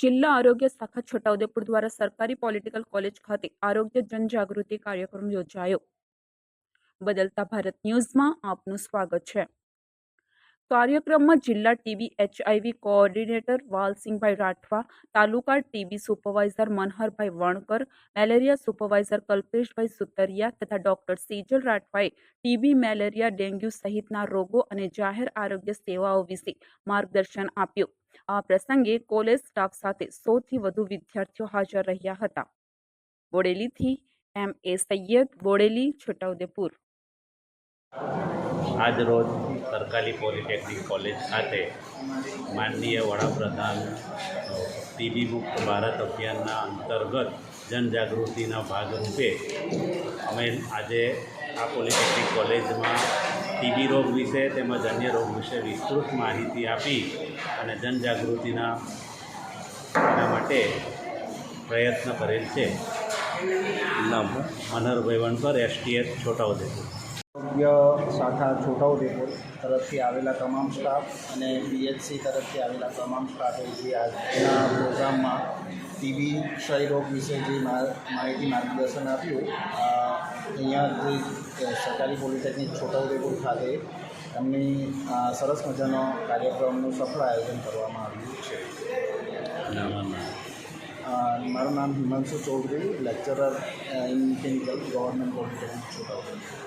જિલ્લા આરોગ્ય શાખા છોટાઉદેપુર દ્વારા સરકારી પોલિટિકલ કોલેજ ખાતે આરોગ્ય જનજાગૃતિ કાર્યક્રમ યોજાયો. બદલતા ભારત ન્યૂઝમાં આપનું સ્વાગત છે. કાર્યક્રમમાં જિલ્લા ટીબી એચઆઈવી કોઓર્ડિનેટર વાલસિંહભાઈ રાઠવા, તાલુકા ટીબી સુપરવાઇઝર મનહરભાઈ વણકર, મેલેરિયા સુપરવાઇઝર કલ્પેશભાઈ સુતરિયા તથા ડોક્ટર સેજલ રાઠવાએ ટીબી મેલેરિયા ડેન્ગ્યુ સહિતના રોગો અને જાહેર આરોગ્ય સેવાઓ વિશે માર્ગદર્શન આપ્યું. આ પ્રસંગે કોલેજ સ્ટાફ સાથે સૌથી વધુ વિદ્યાર્થીઓ હાજર રહ્યા હતા. બોડેલીથી એમ. એ. સૈયદ, બોડેલી, છોટાઉદેપુર. આજ રોજ સરકારી પોલિટેકનિક કોલેજ ખાતે માનનીય વડાપ્રધાન ટીબી મુક્ત ભારત અભિયાનના અંતર્ગત જનજાગૃતિના ભાગરૂપે અમે આજે આ પોલિટેકનિક કોલેજમાં ટીબી રોગ વિશે તેમજ અન્ય રોગ વિશે વિસ્તૃત માહિતી આપી અને જનજાગૃતિના એના માટે પ્રયત્ન કરેલ છે. નામ મનહરભાઈ વણકર એસટીએસ છોટાઉદેપુર. આરોગ્ય શાખા છોટાઉદેપુર તરફથી આવેલા તમામ સ્ટાફ અને બીએચસી તરફથી આવેલા તમામ સ્ટાફે જે આજના પ્રોગ્રામમાં ટીબી ક્ષય રોગ વિશે જે માહિતી માર્ગદર્શન આપ્યું અહીંયા જે સરકારી પોલિટેકનિક છોટાઉદેપુર ખાતે એમની સરસ મજાનો કાર્યક્રમનું સફળ આયોજન કરવામાં આવ્યું છે. મારું નામ Himanshu Chaudhary lecturer in chemical government polytechnic Chhota Udepur.